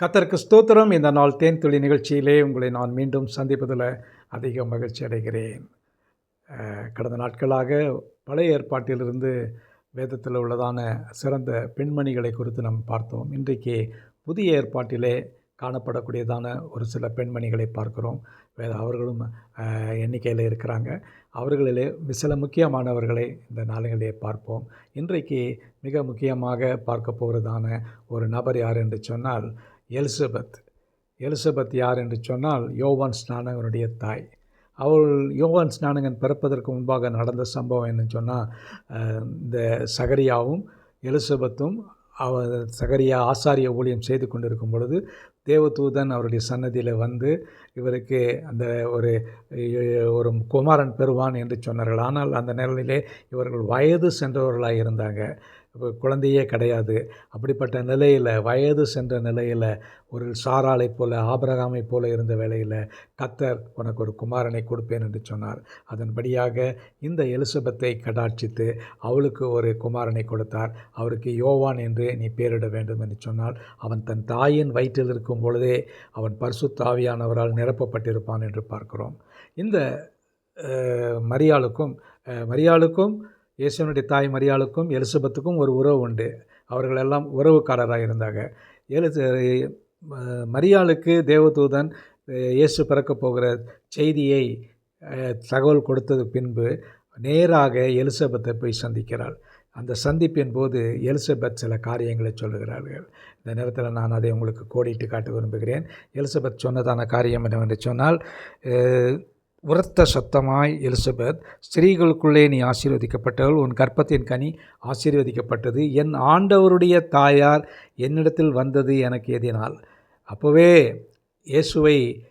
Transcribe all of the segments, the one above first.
கத்தருக்கு ஸ்தோத்திரம். இந்த நாள் தேன் துளி நிகழ்ச்சியிலே உங்களை நான் மீண்டும் சந்திப்பதில் அதிக மகிழ்ச்சி அடைகிறேன். கடந்த நாட்களாக பழைய ஏற்பாட்டிலிருந்து வேதத்தில் உள்ளதான சிறந்த பெண்மணிகளை குறித்து நாம் பார்த்தோம். இன்றைக்கு புதிய ஏற்பாட்டிலே காணப்படக்கூடியதான ஒரு சில பெண்மணிகளை பார்க்கிறோம். வேறு அவர்களும் எண்ணிக்கையில் இருக்கிறாங்க. அவர்களிலே சில முக்கியமானவர்களை இந்த நாளிலே பார்ப்போம். இன்றைக்கு மிக முக்கியமாக பார்க்க போகிறதான ஒரு நபர் யார் என்று சொன்னால் எலிசபெத். எலிசபெத் யார் என்று சொன்னால் யோவான் ஸ்நானகனுடைய தாய். அவள் யோவான் ஸ்நானகன் பிறப்பதற்கு முன்பாக நடந்த சம்பவம் என்னன்னு சொன்னால் இந்த சகரியாவும் எலிசபெத்தும் அவ சகரியா ஆசாரிய ஊழியம் செய்து கொண்டிருக்கும் பொழுது தேவதூதன் அவருடைய சன்னதியில் வந்து இவருக்கு அந்த ஒரு ஒரு குமாரன் பெறுவான் என்று சொன்னார்கள். ஆனால் அந்த நிலையிலே இவர்கள் வயது சென்றவர்களாக இருந்தாங்க குழந்தையே கிடையாது. அப்படிப்பட்ட நிலையில் வயது சென்ற நிலையில் ஒரு சாராளை போல ஆபரகாமை போல இருந்த வேளையில் கத்தர் உனக்கு ஒரு குமாரனை கொடுப்பேன் என்று சொன்னார். அதன்படியாக இந்த எலிசபெத்தை கடாட்சித்து அவளுக்கு ஒரு குமாரனை கொடுத்தார். அவருக்கு யோவான் என்று நீ பேரிட வேண்டும் என்று சொன்னால் அவன் தன் தாயின் வயிற்றில் இருக்கும் பொழுதே அவன் பரிசுத்தாவியானவரால் நிரப்பப்பட்டிருப்பான் என்று பார்க்கிறோம். இந்த மரியாளுக்கும் மரியாளுக்கும் இயேசுவனுடைய தாய் மரியாளுக்கும் எலிசபெத்துக்கும் ஒரு உறவு உண்டு. அவர்கள் எல்லாம் உறவுக்காரராக இருந்தாங்க. எலிச மரியாளுக்கு தேவதூதன் இயேசு பிறக்கப் போகிற செய்தியை தகவல் கொடுத்தது பின்பு நேராக எலிசபெத்தை போய் சந்திக்கிறாள். அந்த சந்திப்பின் போது எலிசபெத் சில காரியங்களை சொல்லுகிறார்கள். இந்த நேரத்தில் நான் அதை உங்களுக்கு கோடிட்டு காட்ட விரும்புகிறேன். எலிசபெத் சொன்னதான காரியம் என்னவென்று சொன்னால் உரத்த சத்தமாய் எலிசபெத் ஸ்திரீகளுக்குள்ளே நீ ஆசீர்வதிக்கப்பட்டவள் உன் கர்ப்பத்தின் கனி ஆசீர்வதிக்கப்பட்டது. என் ஆண்டவருடைய தாயார் என்னிடத்தில் வந்தது எனக்கு எதினால். அப்போவே இயேசுவை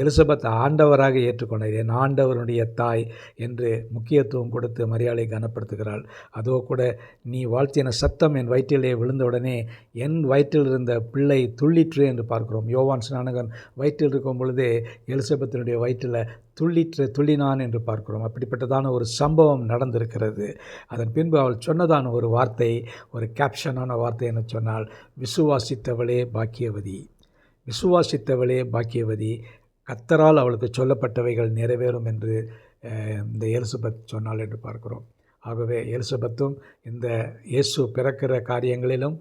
எலிசபெத் ஆண்டவராக ஏற்றுக்கொண்டார். என் ஆண்டவருடைய தாய் என்று முக்கியத்துவம் கொடுத்து மரியாதை கனப்படுத்துகிறாள். அதோ கூட நீ வாழ்த்தின சத்தம் என் வயிற்றிலே விழுந்தவுடனே என் வயிற்றில் இருந்த பிள்ளை துள்ளிற்று என்று பார்க்கிறோம். யோவான் ஸ்நானகன் வயிற்றில் இருக்கும் பொழுதே எலிசபெத்தினுடைய வயிற்றில் துள்ளிற்று துள்ளினான் என்று பார்க்கிறோம். அப்படிப்பட்டதான ஒரு சம்பவம் நடந்திருக்கிறது. அதன் பின்பு அவள் சொன்னதான ஒரு வார்த்தை ஒரு கேப்ஷனான வார்த்தை என சொன்னால் விசுவாசித்தவளே பாக்கியவதி. விசுவாசித்தவளே பாக்கியவதி கத்தரால் அவளுக்கு சொல்லப்பட்டவைகள் நிறைவேறும் என்று இந்த எலிசபெத் சொன்னாள் என்று பார்க்கிறோம். ஆகவே எலிசபெத்தும் இந்த இயேசு பிறக்கிற காரியங்களிலும்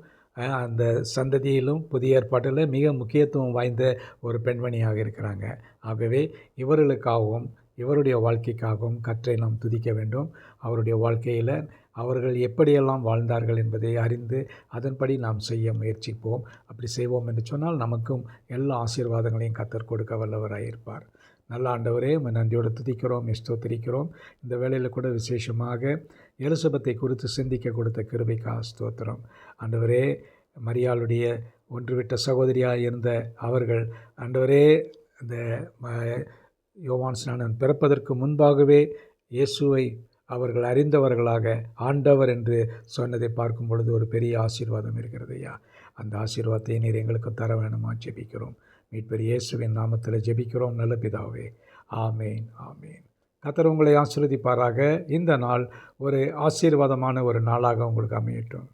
அந்த சந்ததியிலும் புதிய ஏற்பாட்டில் மிக முக்கியத்துவம் வாய்ந்த ஒரு பெண்மணியாக இருக்கிறாங்க. ஆகவே இவர்களுக்காகவும் இவருடைய வாழ்க்கைக்காகவும் கற்றை நாம் துதிக்க வேண்டும். அவருடைய வாழ்க்கையில் அவர்கள் எப்படியெல்லாம் வாழ்ந்தார்கள் என்பதை அறிந்து அதன்படி நாம் செய்ய முயற்சிப்போம். அப்படி செய்வோம் என்று சொன்னால் நமக்கும் எல்லா ஆசீர்வாதங்களையும் கத்தர் கொடுக்க வல்லவராயிருப்பார். நல்ல ஆண்டவரே நன்றியோடு துதிக்கிறோம் ஸ்தோத்திரிக்கிறோம். இந்த வேளையில் கூட விசேஷமாக எலிசபத்தை குறித்து சிந்திக்க கொடுத்த கிருபைக்கா ஸ்தோத்திரம். ஆண்டவரே மரியாளுடைய ஒன்றுவிட்ட சகோதரியாக இருந்த அவர்கள் ஆண்டவரே இந்த ம- யோவான் ஸ்நானன் பிறப்பதற்கு முன்பாகவே இயேசுவை அவர்கள் அறிந்தவர்களாக ஆண்டவர் என்று சொன்னதை பார்க்கும் பொழுது ஒரு பெரிய ஆசீர்வாதம் இருக்கிறது ஐயா. அந்த ஆசீர்வாதத்தை நீர் எங்களுக்கு தர வேணுமா ஜெபிக்கிறோம். மீட்பர் இயேசுவின் நாமத்தில் ஜெபிக்கிறோம். நல்ல பிதாவே. ஆமேன் ஆமேன். கத்தர் உங்களை ஆசீர்வதிப்பாராக. இந்த நாள் ஒரு ஆசீர்வாதமான ஒரு நாளாக உங்களுக்கு அமையட்டும்.